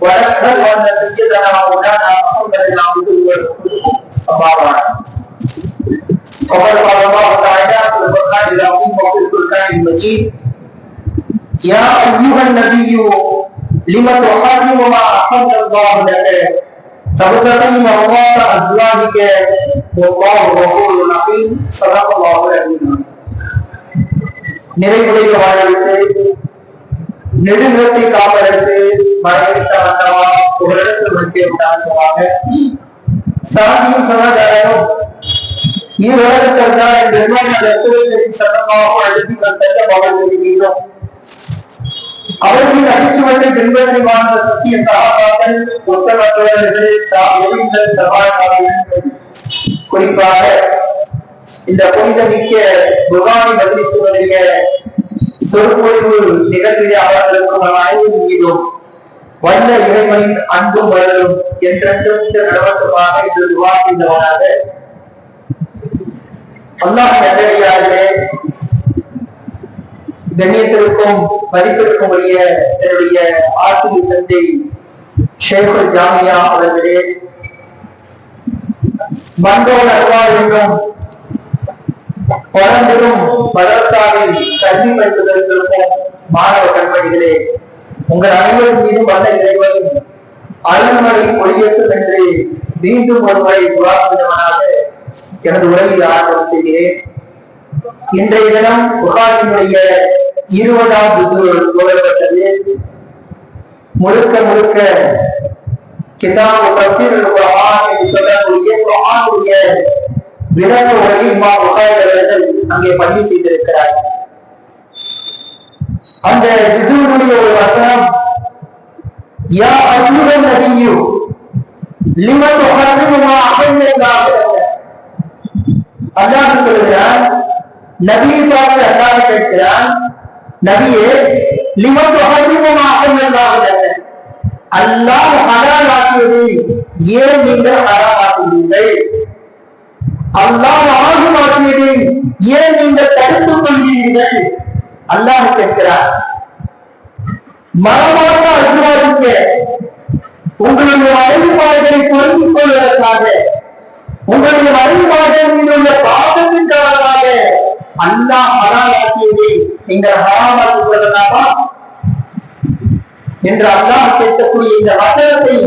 ونشهد ان سيدنا مولانا محمدا عبده ورسوله اما بعد فقد قال الله تعالى في القران العظيم وفي القران المجيد يا ايها النبي لم تحرم ما احل الله لك تبتغي مرضات ازواجك والله غفور رحيم صدق الله العظيم நிறைவுடைய வாழ்வித்து நெடுநிலத்தை காப்பதற்கு மறைவித்த வந்தவா புகழிடத்தில் வைத்தே உண்டாக்குவாங்க சாந்தியும் சமாதானமும் இவ்வுலகத்தில் தான் இந்த நிர்வாகத்தின் சட்டமாக எழுதி வந்த பாடல்கள் அவர்களின் அடிச்சுவட்டை பின்பற்றி வாழ்ந்த சத்திய சகாபாக்கள் ஒத்தவர்கள் தாங்கள் சகாபாக்கள் குறிப்பாக இந்த புனிதமிக்க புகாரி மகிழ்ச்சியுடைய சொற்பொழிவு நிகழ்விலே அவர்களுக்கும் அனைவரும் மீதும் வல்ல இறைவனின் அன்பும் வளரும் என்றென்றும் நடவட்டமாக இது விவாதித்தவனாக அல்லாஹ் நல்லடியார்களே கண்ணியத்திற்கும் மதிப்பிற்கும் உரிய என்னுடைய ஆசிரியர் ஷேகுல் ஜாமியா அவர்களே மண்டோல் அல்வார் என்னும் பரந்தரும் மதரசாவில் கல்வி படிப்பதற்கும் மாணவ கண்மணிகளே உங்கள் அனைவரும் மீதும் வந்த இறைவன் அருள்மொழி பொழியட்டும் என்று மீண்டும் ஒருமுறை புறாக்கினவனாக எனது உரையை ஆரம்பம் செய்கிறேன். இன்றைய தினம் புகாரினுடைய இருபதாம் புகழப்பட்டது முழுக்க முழுக்க கிதாபு பசீர் குர்ஆன் என்று சொல்லக்கூடிய குர்ஆனுடைய விளக்க உரையை இமா புகாரி அவர்கள் அங்கே பதிவு செய்திருக்கிறார். அந்த விதுவனுடைய ஒரு வசனம் யா அய்யுகன் நபியு லிமன் உஹர்ரிமுமா அஹல்லல்லாஹு லக அல்லாஹ் சொல்கிறான் நபியை பார்த்து அல்லாஹ் கேட்கிறான் நபியே லிமன் உஹர்ரிமுமா அஹல்லல்லாஹு அல்லாஹ் ஹலால் ஆக்கியது ஏன் நீங்கள் ஹராம் ஆக்குகிறீர்கள் அல்லாஹ் ஆகும் ஆகுமாக்கியதை ஏன் நீங்கள் தடுத்துக் கொள்கிறீர்கள் அல்லாஹ் கேட்கிறார் மரமாக அசுவாதிக்க உங்களுடைய அறிவுபாடுகளை புரிந்து கொள்வதற்காக உங்களுடைய மறைவுபாடுகள் மீது உள்ள பாவத்தின் காரணமாக அல்லா ஹராமாக்கியதை நீங்கள் ஹராமாக்கி கொள்ளலாமா என்று அல்லாஹ் கேட்கக்கூடிய இந்த வசனத்தை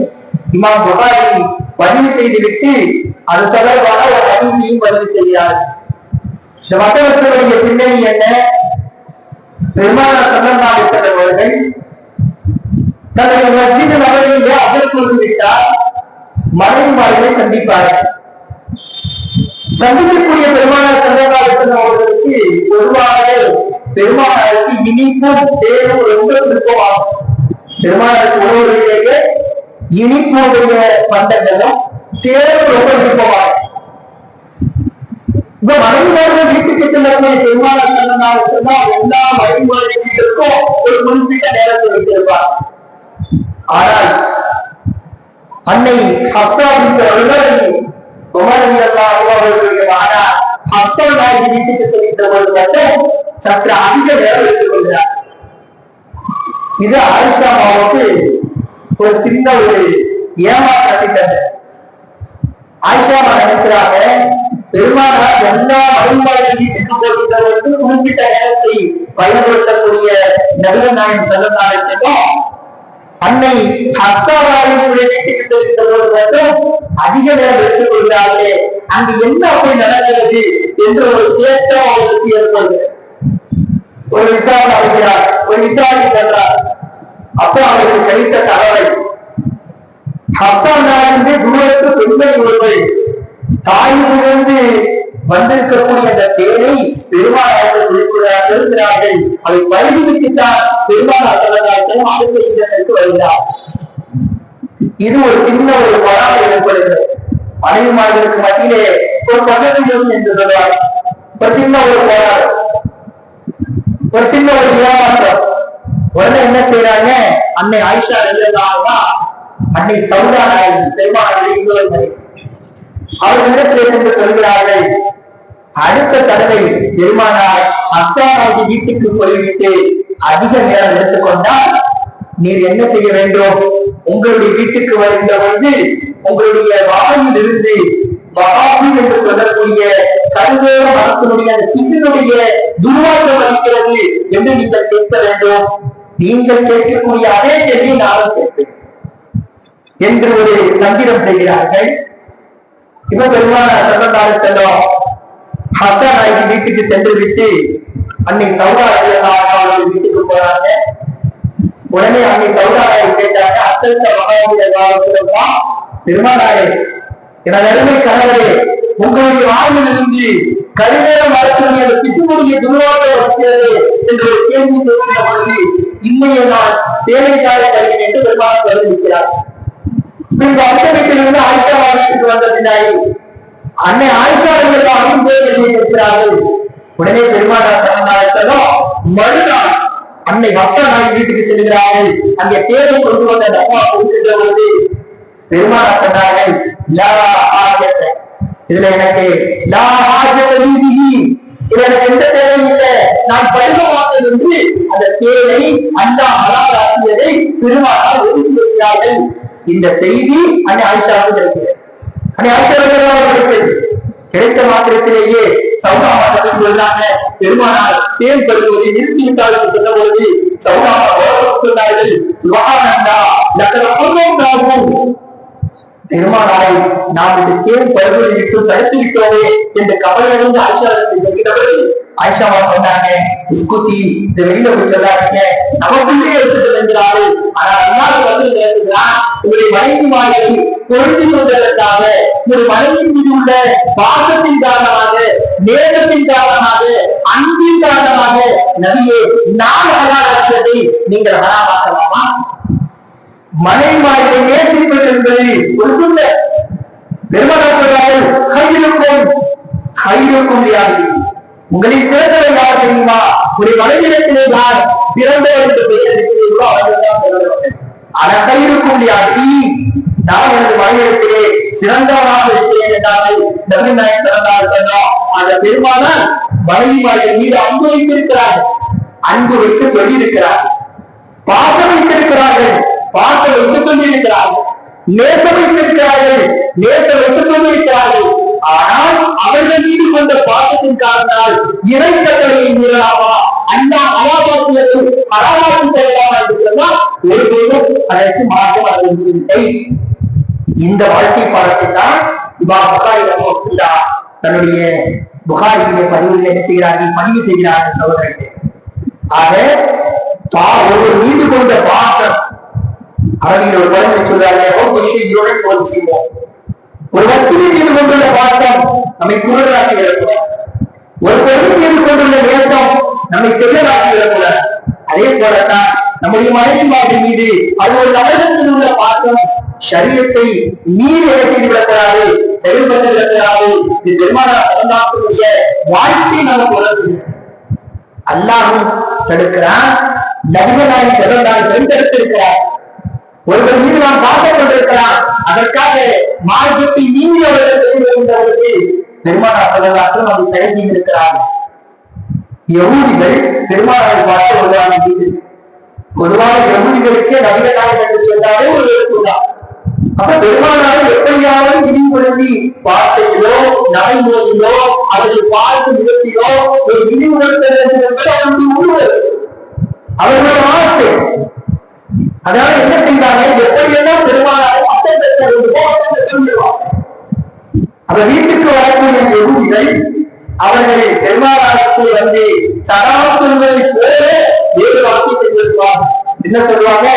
இமாம் புகாரி பதிவு செய்துவிட்டு அது தொடர்பான ஒரு அறிவியையும் பதிவு செய்கிறார். இந்த வசனத்தினுடைய பின்னணி என்ன? பெருமாள் சல்லல்லாஹு அவர்கள் தன்னுடைய மஸ்ஜித் நபரிலே அகழ்ந்து விட்டால் மனைவிமார்களை சந்திப்பார்கள் சந்திக்கக்கூடிய பெருமானார் சல்லல்லாஹு அவர்களுக்கு பொதுவாக பெருமானாருக்கு இனிப்பும் தேர்வும் ரொம்ப விருப்பமாகும். பெருமானாருக்கு உணவுகளிலேயே இனிப்புடைய பண்டங்களும் தேர்வு ரொம்ப விருப்பமாகும். இந்த மனைவிமார்கள் வீட்டுக்கு செல்லக்கூடிய பெருமானார் சல்லல்லாஹு அலைஹி எல்லா மனைவிமார்கள் ஒரு குறிப்பிட்ட நேரத்தை வைத்திருப்பார் ஆனால் அன்னை ஹப்சா அவர்கள் அவர்களுடைய ஹப்சா நாயகி வீட்டுக்கு செல்கின்ற பொழுது மட்டும் சற்று அதிக நேரம் எடுத்துக் கொள்கிறார். இது ஆயிஷா மாவுக்கு ஒரு சின்ன ஒரு ஏமாற்றத்தை தந்தது. ஆயிஷா நினைக்கிறாங்க பெருமானார் எல்லா வழிபாடுகள் வீட்டுக்கு குறிப்பிட்ட நேரத்தை பயன்படுத்தக்கூடிய நபிகள் நாயன் செல்லத்தாருக்கும் அன்னை ஹப்சாவாரினுடைய போது மட்டும் அதிக நேரம் எடுத்துக் கொள்கிறார்களே அங்கு என்ன அப்படி நடக்கிறது என்று ஒரு தேட்டம் அவர்களுக்கு ஏற்படுது ஒரு விசாரணை அடைகிறார் ஒரு விசாரணை பண்றார் அப்போ அவருக்கு கிடைத்த தகவல் ஹசானிலிருந்து தூரத்து பெண்மை ஒருவர் தாயிலிருந்து வந்திருக்கக்கூடிய அந்த தேனை பெருமாள் விழுக்கிறார்கள் அதை பருகிவிட்டுத்தான் பெருமாள் சொல்லலாቸው அடுத்த இல்லத்திற்கு வருகிறார். இது ஒரு சின்ன ஒரு பராமரி கேள்விப்படுகிறோம் மனைவிமார்களுக்கு மத்தியிலே ஒரு பதவி என்று சொல்றார் ஒரு சின்ன ஒரு போராட்டம். ஒரு சின்ன ஒரு ஏமாற்றம் உடனே என்ன செய்யறாங்க அன்னை ஆயிஷா இல்லதான் அன்னை சவுதா நாயகி பெருமாள் இன்னொரு மனைவி அவர்களிடத்தில் சென்று சொல்கிறார்கள். அடுத்த தடவை பெருமானார் அசாராஜி வீட்டுக்கு போய்விட்டு அதிக நேரம் எடுத்துக்கொண்டால் நீர் என்ன செய்ய வேண்டும்? உங்களுடைய வீட்டுக்கு வருகின்ற பொழுது உங்களுடைய வாயில் இருந்து என்று சொல்லக்கூடிய கருவேல மரத்தினுடைய பிசினுடைய துர்வாசம் அளிக்கிறது என்று நீங்கள் கேட்க வேண்டும். நீங்கள் கேட்கக்கூடிய அதே கேள்வியை நானும் கேட்பேன். என்று ஒரு தந்திரம் செய்கிறார்கள். இப்ப பெருமான சதந்தாரு செல்லும் ஹசன் ஆகி வீட்டுக்கு சென்று விட்டு அன்னை சௌதா வீட்டுக்கு போறாங்க. உடனே அன்னை சௌதா கேட்டாங்க அத்தந்த மகாவியா பெருமானாரே எனது அருமை கணவரே உங்களுடைய வாழ்வில் இருந்து கருவேலம் வரக்கூடிய அந்த பிசுமுடியை துர்வாக்கம் வருகிறது என்று ஒரு கேள்வி பொழுது இன்னைய நான் தேவைக்காக தருகிறேன் என்று பெருமாள் பதிலளிக்கிறார். பின்பு அடுத்த வீட்டிலிருந்து ஆயிஷா வீட்டுக்கு வந்த பின்னாடி அன்னை ஆயிஷா அவர்கள் அருள் தேவை இருக்கிறார்கள் உடனே பெருமானார் சரணாலயத்திலும் மறுநாள் அன்னை வசனாய் வீட்டுக்கு செல்கிறார்கள். அங்கே தேவை கொண்டு வந்த அந்த அம்மா கொடுக்கின்ற பொழுது பெருமானார் சொன்னார்கள் லா ஆஜத்தை. இதுல எனக்கு லா ஆஜத்தை நீதிகி. இதுல எனக்கு எந்த தேவையும் இல்லை. நான் பருவ மாட்டேன் என்று அந்த தேவை அல்லா மலாலாக்கியதை பெருமானார் ஒதுக்கி வைக்கிறார்கள். இந்த செய்தி அன்னை ஆயிஷாவுக்கு கிடைக்கிறது அன்னை கிடைக்கிறது கிடைத்த மாத்திரத்திலேயே சௌதா மாற்றத்தை சொல்றாங்க பெருமானார் தேன் பருவதை நிறுத்திவிட்டார் என்று சொன்ன பொழுது சௌதா சொன்னார்கள் சுகானந்தா பெருமானாரை நாம் இந்த தேன் பருவதை விட்டு தடுத்து விட்டோமே என்று கவலையடைந்து ஆயிஷாவுக்கு சொல்கிறவர்கள் ஆயிஷாவா சொன்னாங்க இஸ்குத்தி இந்த வெளியில போய் சொல்லாதீங்க. நமக்குள்ளே எடுத்துட்டு வந்துடாது ஆனா அல்லாஹ் வந்து நேர்ந்துதான் உங்களுடைய மனைவி மாலை பொருந்தி கொண்டதற்காக உங்களுடைய மனைவி மீது உள்ள பாசத்தின் காரணமாக நேரத்தின் காரணமாக அன்பின் காரணமாக நபியே நான் ஹலாலாக்கியதை நீங்கள் ஹலாலாக்கலாமா மனைவி மாலை நேர்த்திப்பது என்பது ஒரு சொல்ல பெருமாள் சொல்றார்கள் கையிருக்கும் கையிருக்கும் முடியாது உங்களில் சிறந்தவர் யார் தெரியுமா? ஒரு மனைவிடத்திலே யார் சிறந்தவர் என்று பெயர் இருக்கிறீர்களோ அவர்கள் தான் சிறந்தவர்கள் கூடிய அடி நான் எனது மனைவிடத்திலே சிறந்தவராக இருக்கிறேன் என்றார்கள். நபி நாயக் சிறந்தார் சொன்னோம் அந்த பெருமானார் மனைவிமார்கள் மீது அன்பு வைத்திருக்கிறார். அன்பு வைத்து சொல்லி இருக்கிறார் வைத்திருக்கிறார்கள். பார்க்க வைத்து சொல்லி இருக்கிறார்கள் நேசம் வைத்திருக்கிறார்கள். நேசம் வைத்து சொல்லி இருக்கிறார்கள் ஆனால் அவர்கள் மீது கொண்ட பாசத்தின் காரணத்தால் இறை கட்டளையை மீறலாமா? அண்ணா அலாபாத்தியத்தை அலாபாத்தி செய்யலாமா என்று சொன்னால் ஒருபோதும் அதற்கு மாற்றம் அடைவதில்லை இந்த வாழ்க்கை பாடத்தை தான் இமா புகாரி ரஹ்மத்துல்லா தன்னுடைய புகாரியிலே பதிவுகள் என்ன செய்கிறார்கள் பதிவு செய்கிறார்கள் சகோதரர்கள். ஆக பா ஒருவர் மீது கொண்ட பாசம் அரபியில் ஒரு பழமொழி சொல்றாங்க "ஹுப்பு ஷையுன் ஒரு வஸ்துவின் மீது கொண்டுள்ள பாசம் நம்மை குருடராக்கி விடக்கூடாது. ஒரு பெண் மீது கொண்டுள்ள நேசம் நம்மை செல்லராக்கி விடக்கூடாது. அதே போலத்தான் நம்முடைய மனைவிமார்கள் மீது அது ஒரு நகரத்தில் உள்ள பாசம் சரீரத்தை நீர் இடத்தில் விடக்கூடாது செயல்பட்டு விடக்கூடாது. இது பெருமானார் பிறந்தாக்கூடிய வாழ்க்கை நமக்கு உணர்வு அல்லாஹும் தடுக்கிறான். நபிகளாய் சிறந்தாய் தேர்ந்தெடுத்திருக்கிறார் ஒருவர் மீது நாம் பார்த்துக் கொண்டிருக்கலாம். அதற்காக மார்க்கத்தை நீங்க அவர்கள் செய்கின்ற பெருமானார் சொல்லலாற்றும் அதை தடை செய்திருக்கிறார்கள் யகுதிகள் பெருமானாரை பார்த்து வருவாங்க வீடு பொதுவாக நவீன நபிகளாய் என்று சொன்னாலே ஒரு வெறுப்புதான் அப்ப பெருமானாரை எப்படியாவது இடிபடுத்தி வார்த்தையிலோ நடைமுறையிலோ அவர்கள் பார்த்து விதத்திலோ ஒரு இடிவுறுத்த என்பது அவருடைய உணர்வு அவர்களுடைய வார்த்தை அதனால என்ன செய்வாங்க? எப்படியெல்லாம் பெருமானாரை அத்தை பெற்ற வேண்டுமோ அத்தை வீட்டுக்கு வரக்கூடிய எகுதிகள் அவர்கள் பெருமானாரத்தில் வந்து சதா சொல்வதை போல வேறு வாக்கியத்தை சொல்லுவாங்க என்ன சொல்லுவாங்க?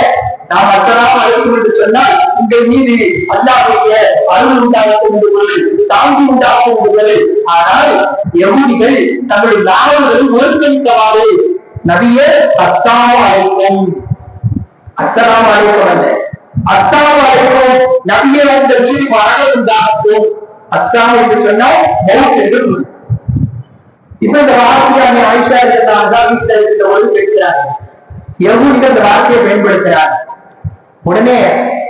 நாம் அத்தனாம் அழைக்கும் என்று சொன்னால் உங்கள் மீது அல்லாவுடைய அருள் உண்டாகும் என்று சாந்தி உண்டாகும் என்று ஆனால் எகுதிகள் தங்களுடைய நாவல்களை ஒருங்கிணைத்தவாறு நபிய அஸ்ஸலாமு அழைக்கும் அஸ்ஸலாமு அலைக்கும் அல்ல அஸ்ஸாமு அலைக்கும் நபியே உங்கள் மீது மரணம் உண்டாகட்டும் அஸ்ஸாம் என்று சொன்னால் மௌத் என்று இப்ப இந்த வார்த்தையை அந்த ஆயிஷா தான் வீட்டுல இருக்கிற போது கேட்கிறார் யகுதிகள் இந்த வார்த்தையை பயன்படுத்துறார் உடனே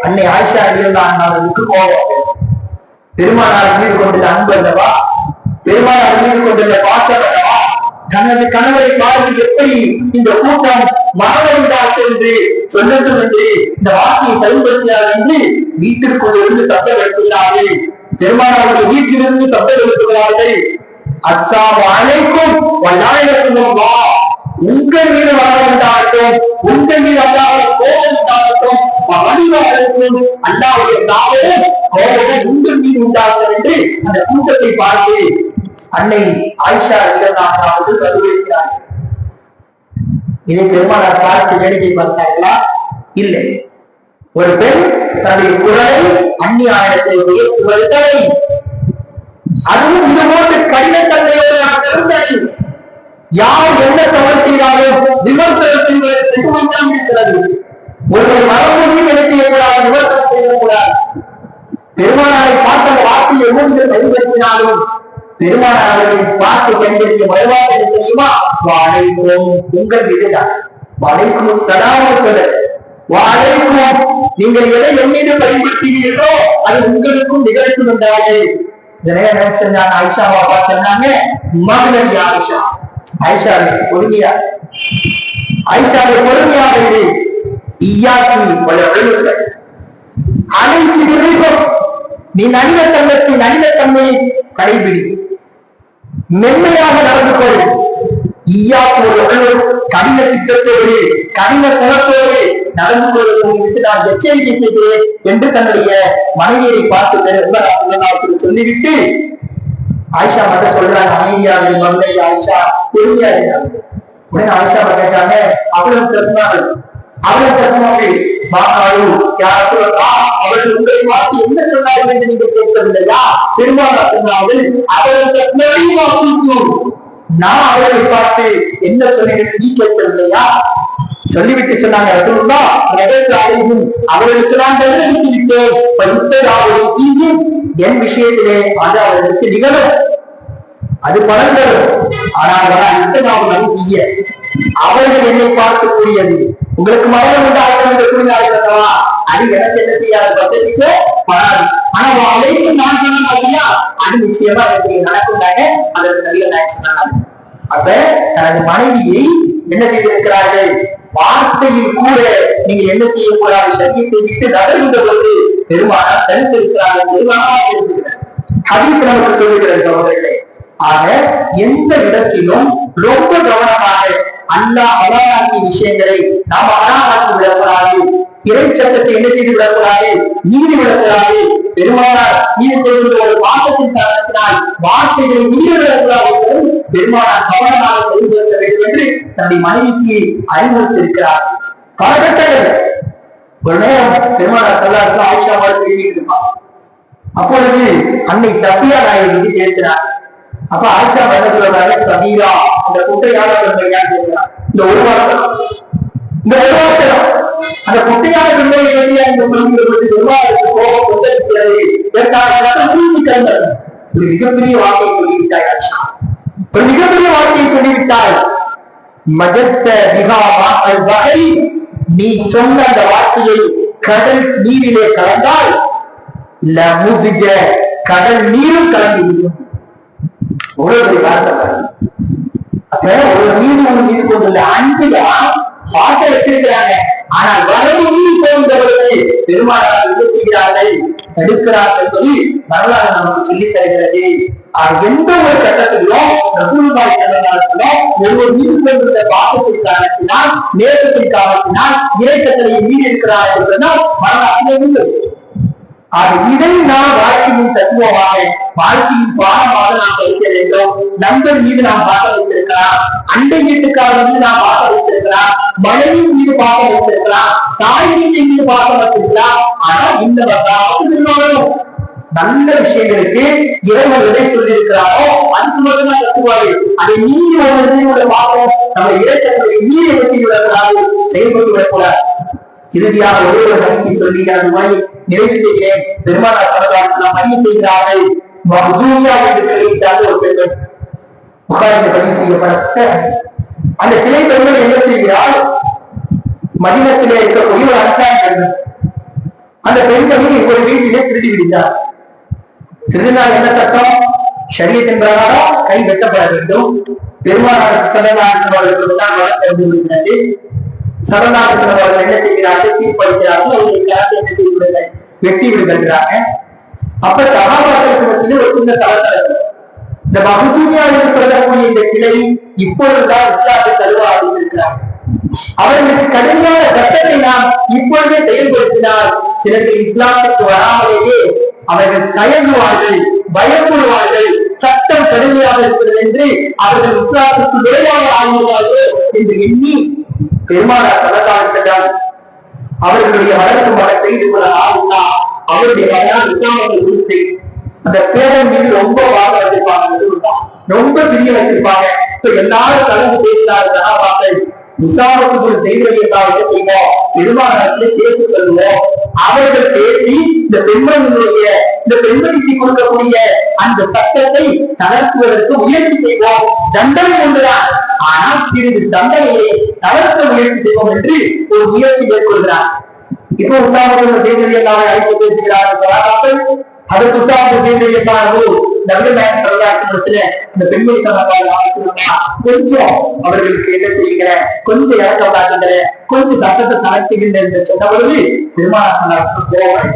அன்னை ஆயிஷா அலியல்லான் அவர்களுக்கு கோபம் பெருமானார் மீது கொண்டுள்ள அன்பு அல்லவா? பெருமானார் மீது கொண்டுள்ள பாசம் அல்லவா? தனது கணவரை பார்த்து எப்படி இந்த கூட்டம் மரணம் என்று சொல்லட்டும் என்று இந்த வார்த்தையை பயன்படுத்தினார் என்று வீட்டிற்குள் இருந்து சத்தம் எழுப்புகிறார்கள். பெருமானாருடைய வீட்டிலிருந்து சத்தம் எழுப்புகிறார்கள். அஸ்ஸாமு அனைக்கும் வல்லாயிரத்துல்லாஹ் உங்கள் மீது மரணம் உங்கள் மீது அல்லாஹ்வுடைய கோபம் உண்டாகட்டும். மனிதர்களுக்கும் அல்லாவுடைய சாபமும் கோபமும் உங்கள் மீது உண்டாகட்டும் என்று அந்த கூட்டத்தை பார்த்து அன்னை ஆயிஷா ரலியல்லாஹு அவர்கள் பதிலளிக்கிறார் இதை பெருமானார் பார்த்து வேடிக்கை பார்த்தார்களா? இல்லை. ஒரு பெண் தன்னுடைய குரலை அந்நியாயத்தை உயர்த்துவதை அதுவும் இது போன்ற கடினத்தன்மையோடு பெருந்தனை யார் என்ன தவறு செய்தாலும் விமர்சனம் செய்வது பெருமான் இருக்கிறது. ஒருவர் மரபொழியும் என்ன செய்யக்கூடாது விமர்சனம் செய்யக்கூடாது. பெருமானாரை பார்த்த வார்த்தையை ஊழியர் பயன்படுத்தினாலும் பெருமானார் அவர்களை பார்த்து பயன்படுத்திய வருவார்கள் தெரியுமா வாழைக்கும் உங்கள் மீதுதான் வாழைக்கும் சலாம சொல்ல வாழைக்கும் நீங்கள் எதை என் பயன்படுத்துகிறீர்களோ அது உங்களுக்கும் நிகழ்த்தும் என்றார்கள். இதனை சொன்னாங்க செஞ்சாங்க ஆயிஷா பாப்பா சொன்னாங்க மகளி ஆயிஷா. ஆயிஷாவை பொறுமையா. ஆயிஷாவை பொறுமையாக இரு ஈயாக்கி பல எழுதுகள் அனைத்து விரைவும் நீ நனிவத்தன்மத்தின் நனிவத்தன்மையை கடைபிடி. மென்மையாக நடந்து கொள். ஒரு கடின திட்டத்தோடு கடின குணத்தோடு நடந்து கொள்வதை நான் எச்சரிக்கை செய்கிறேன் என்று தன்னுடைய மனைவியை பார்த்து பெருமாள் சொல்லிவிட்டு ஆயிஷா மட்டும் சொல்றாங்க அமைதியாக மங்கை ஆயிஷா பொறுமையா இருந்தாங்க உடனே ஆயிஷா கேட்டாங்க அவ்வளவு தருமாறு அவ்வளவு தருமாறு மாநாடு யார் அவர்கள் உங்களை பார்த்து என்ன சொன்னார்கள் என்று நீங்க கேட்கவில்லையா? பெருமாள் சொன்னார்கள் அவர்கள் தருமாறி வாசிக்கும் நான் அவர்களை பார்த்து என்ன சொன்னேன் நீ கேட்கவில்லையா? சொல்லிவிட்டு சொன்னாங்க ரசூலுல்லா ரகத்து அழைவும் அவர்களுக்கு நான் பதிலளித்து விட்டேன் பைத்தராவுடைய தீயும் என் விஷயத்திலே அது அவர்களுக்கு நிகழும். அது பலன் தரும். ஆனால் இத்தனாவது அது தீய அவர்கள் என்னை பார்க்கக்கூடியது. உங்களுக்கு மரணம் உண்டாகும் என்று கூறினார்கள் அது எனக்கு என்ன செய்யாது? பദ്ധதிக்கோ படாது ஆனா அழைக்கும் நான் சொன்ன மாதிரியா? அது நிச்சயமா எனக்கு நடக்கும்டாங்க அதற்கு நிறைய நான் சொன்னாங்க அப்ப தனது மனைவியை என்ன செய்திருக்கிறார்கள்? வார்த்தையில் கூட நீங்க என்ன செய்யக்கூடாது சத்தியத்தை விட்டு நகர்கின்ற பொழுது பெருமானார் தடுத்திருக்கிறார்கள் பெருமானார் இருக்கிறார் அதில் நமக்கு சொல்லுகிற சகோதரர்களே. ஆக எந்த இடத்திலும் ரொம்ப கவனமாக அல்லாஹ் அலாராக்கிய விஷயங்களை நாம் அலாராக்கி விடக்கூடாது. இறை சட்டத்தை என்ன செய்து விடக்கூடாது? மீறி விடக்கூடாது. பெருமானார் மீது கொள்கின்ற ஒரு பாசத்தின் காரணத்தினால் வார்த்தைகளை மீறி விடக்கூடாது என்றும் பெருமானார் கவனமாக செயல்படுத்த வேண்டும் என்று தன்னுடைய மனைவிக்கு அறிவுறுத்திருக்கிறார் காலகட்டங்கள் ஒரு நேரம் பெருமானார் சொல்லார்கள் ஆயிஷா வாழ்க்கை இருப்பார் அப்பொழுது அன்னை சபியா நாயகி பேசுகிறார். அப்ப ஆயிஷா என்ன சொல்றாங்க சபீரா அந்த குட்டையான பெண்மையா இந்த ஒரு வார்த்தை. இந்த ஒரு வார்த்தை. அந்த குட்டையான பெண்மையை வேண்டிய இந்த சொல்லுகிறது பெருமாளுக்கு கோபம் கொந்தளிக்கிறது இதற்காக மூழ்கி ஒரு மிகப்பெரிய வார்த்தையை சொல்லிவிட்டாய் ஆயிஷா. ஒரு மிகப்பெரிய வார்த்தையை சொல்லிவிட்டாய். மஜத்த விகாமா அல் வகை நீ சொன்ன அந்த வார்த்தையை கடல் நீரிலே கலந்தால் லமுதிஜ கடல் நீரும் கலந்து விடும். ஒரு வார்த்தை அப்ப ஒரு மீது ஒரு மீது கொண்டுள்ள அன்புதான் பாட்ட வச்சிருக்கிறாங்க. ஆனால் வரவு மீறி போன்றவர்களை பெருமாளால் நிறுத்துகிறார்கள் தடுக்கிறார்கள் என்பது வரலாறு நமக்கு சொல்லித் தருகிறது. ஆக எந்த ஒரு கட்டத்திலும் ரசூலுல்லாஹி ஸல்லல்லாஹு ஒவ்வொரு மீது கொண்டிருந்த பாசத்தின் காரணத்தினால் நேசத்தின் காரணத்தினால் இறைக்கட்டளையை மீறி இருக்கிறார் என்று சொன்னால் வரலாற்றிலே உண்டு. ஆக இதை நாம் வாழ்க்கையின் தத்துவமாக வாழ்க்கையின் பாடமாக நாம் படிக்க வேண்டும். நண்பர் மீது நாம் பார்க்க வைத்திருக்கலாம். அண்டை வீட்டுக்கார மீது நாம் பார்க்க வைத்திருக்கலாம். மனைவி மீது பார்க்க வைத்திருக்கலாம். தாய் வீட்டை மீது பார்க்க வைத்திருக்கலாம். ஆனா இந்த வந்தாலும் நல்ல விஷயங்களுக்கு இறைவன் எதை சொல்லி இருக்கிறாரோ அதுக்கு மட்டும்தான் கத்துவாரு அதை மீறி ஒரு பார்ப்போம். நம்ம இறைத்தன்மையை மீறி வெற்றி விடக்கூடாது செயல்பட்டு விடக்கூடாது இறுதியாக ஒரே ஒரு ஹரிசை சொல்லி எனது உரையை நிறைவு செய்கிறேன். பெருமாள் சரதாரத்தில் பதிவு செய்கிறார்கள். மஹூரியா என்ற கிளையை சார்ந்த ஒரு பெண்கள். புகாரில் பதிவு செய்யப்பட்ட அந்த கிளை பெண்கள் என்ன செய்கிறார்? மதினத்திலே இருக்கக்கூடிய ஒரு அரசாங்க பெண்கள். அந்த பெண்களில் ஒரு வீட்டிலே திருடி விடுகிறார். திருநாள் என்ன சட்டம்? சரியத்தின் பிரகாரம் கை வெட்டப்பட வேண்டும். பெருமாள் பெருமானார் சரணாசிரமர்களுக்கு முன்னால் வழக்கு வந்து அவர்கள் என்ன செய்கிறார்கள்? தீர்ப்பளிக்கிறார்கள். அவர்கள் என்ன செய்து விடுங்கள் வெட்டி விடுகின்றாங்க அப்ப சகாபாக்களுக்கு மத்தியில் ஒரு சின்ன தளத்தளம் இந்த மகதூமியா என்று சொல்லக்கூடிய இந்த கிளை இப்பொழுதுதான் இஸ்லாத்தை தருவாக இருக்கிறார் அவர்களுக்கு கடுமையான சட்டத்தை நாம் இப்பொழுதே செயல்படுத்தினால் சிலர்கள் இஸ்லாத்துக்கு வராமலேயே அவர்கள் தயங்குவார்கள் பயப்படுவார்கள் சட்டம் கடுமையாக இருக்கிறது என்று அவர்கள் இஸ்லாத்துக்கு நுழையாக ஆகிவிடுவார்கள் என்று எண்ணி பெருமானார் சலதாரத்தெல்லாம் அவர்களுடைய வளர்ப்பு மரத்தை இது போல அவருடைய மகனார் இஸ்லாமத்தை குறித்து அந்த பேரன் மீது ரொம்ப வாழ வச்சிருப்பாங்க ரொம்ப பிரிய வச்சிருப்பாங்க. இப்ப எல்லாரும் கலந்து பேசினார் சகாபாக்கள். இஸ்லாமுக்கு ஒரு செய்திகளை எல்லாம் செய்வோம்? பெருமானத்திலே பேச சொல்லுவோம். அவர்கள் பேசி இந்த பெண்மணியினுடைய இந்த பெண்மணிக்கு கொடுக்கக்கூடிய அந்த சட்டத்தை தளர்த்துவதற்கு முயற்சி செய்வோம். தண்டனை ஒன்றுதான். ஆனால் சிறிது தண்டனையை தளர்த்த முயற்சி செய்வோம் என்று ஒரு முயற்சி மேற்கொள்கிறார். இப்போ உசாமத்தில் செய்திகளை எல்லாம் அழைத்து பேசுகிறார்கள் சகாபாக்கள் அதற்கு உசாமத்தில் நவீன நாயக் சரதாசனத்துல இந்த பெண்மணி கொஞ்சம் அவர்களுக்கு என்ன செய்யுங்கிற கொஞ்சம் இறக்கம் காட்டுகிற கொஞ்சம் சட்டத்தை தளர்த்துகின்ற என்று சொன்ன பொழுது பெருமானாசனாருக்கு கோபப்படுகிறார்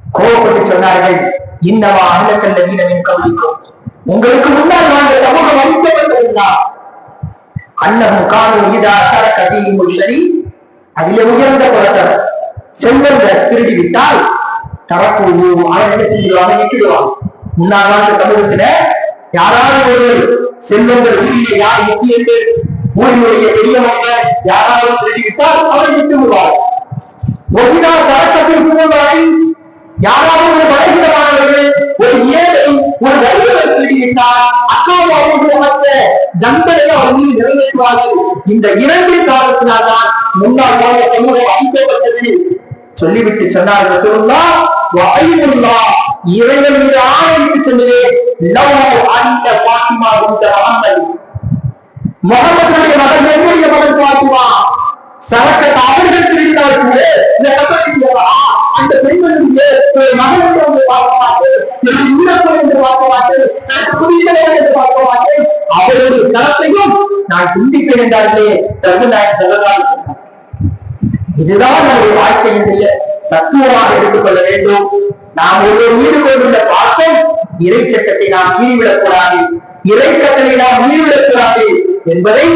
கோபப்பட்டு சொன்னார்கள் இன்னவா அகிலக்கல்ல வீரமின் கவனிக்கும். உங்களுக்கு முன்னால் நாங்கள் சமூகம் அளிக்கப்பட்டிருந்தார் அன்னமும் காணும் இதா சரக்கதியும் சரி அதிலே உயர்ந்த குலத்தர் செல்வந்த திருடி விட்டால் தரப்போது அவர்களை என்ன செஞ்சிடுவாங்க விட்டுடுவான் முன்னாள் சமூகத்துல யாராவது ஒருவர் செல்வங்கள் வீட்டிலே யார் முக்கியங்கள் ஊரினுடைய பெரிய மக்கள் யாராவது திருடி விட்டால் அவரை விட்டு விடுவார் ஒதினார் தரக்கத்தில் பூவாய் யாராவது ஒரு பலகீனமானவர்கள் ஒரு ஏழை ஒரு வலியவர் திருடிவிட்டால் அக்காவாவது மற்ற தண்டனை அவர் மீது நிறைவேற்றுவார்கள் இந்த இரண்டின் காரணத்தினால்தான் முன்னாள் சமூகம் அழிக்கப்பட்டது. சொல்லிவிட்டு சொன்னார்கள் சொல்லுங்களா இறைவன் மீது ஆணையிட்டு சொல்லுவேன் அந்த பாத்திமா உந்த முகமது முகமதுடைய மகன் என்னுடைய மகன் பாத்திமா. சரக்கத்தை அவர்கள் திருடினால் கூட இந்த கப்பலில் அந்த பெண்களுடைய ஒரு மகன் என்று பார்க்க மாட்டேன் என்னுடைய ஈரப்போல் என்று பார்க்க மாட்டேன் எனக்கு புரிந்தவர் என்று பார்க்க மாட்டேன் அவருடைய தரத்தையும் நான் சிந்திப்பேன் என்றார்களே ரகுநாயக் சொல்லலாம் இதுதான் நம்முடைய வாழ்க்கையினுடைய தத்துவமாக எடுத்துக்கொள்ள வேண்டும். நாம் ஒருவர் மீது கொண்டுள்ள பாக்கம் இறை சட்டத்தை நாம் மீறிவிடக் கூடாது இறை கட்டளை நாம் மீறிவிடக் கூடாது என்பதை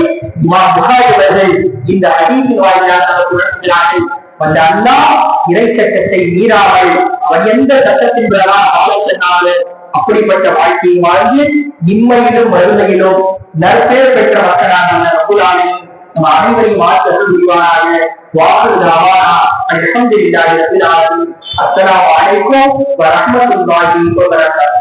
இமா புகாரி இந்த ஹதீஸின் வாயிலாக நமக்கு உணர்த்துகிறார்கள். வல்ல அல்லாஹ் இறை சட்டத்தை மீறாமல் அவன் எந்த சட்டத்தின் பிரகாரம் ஆலோசனாலும் அப்படிப்பட்ட வாழ்க்கையை வாழ்ந்து இம்மையிலும் மறுமையிலும் நற்பேர் பெற்ற மக்களான அந்த நம்ம அனைவரையும் மாற்ற முடிவானாக வாக்கு தாவானா அல்ஹம்துலில்லாஹி ரப்பில் ஆலமீன் அஸ்ஸலாமு அலைக்கும் வரஹ்மத்துல்லாஹி வபரகாத்துஹு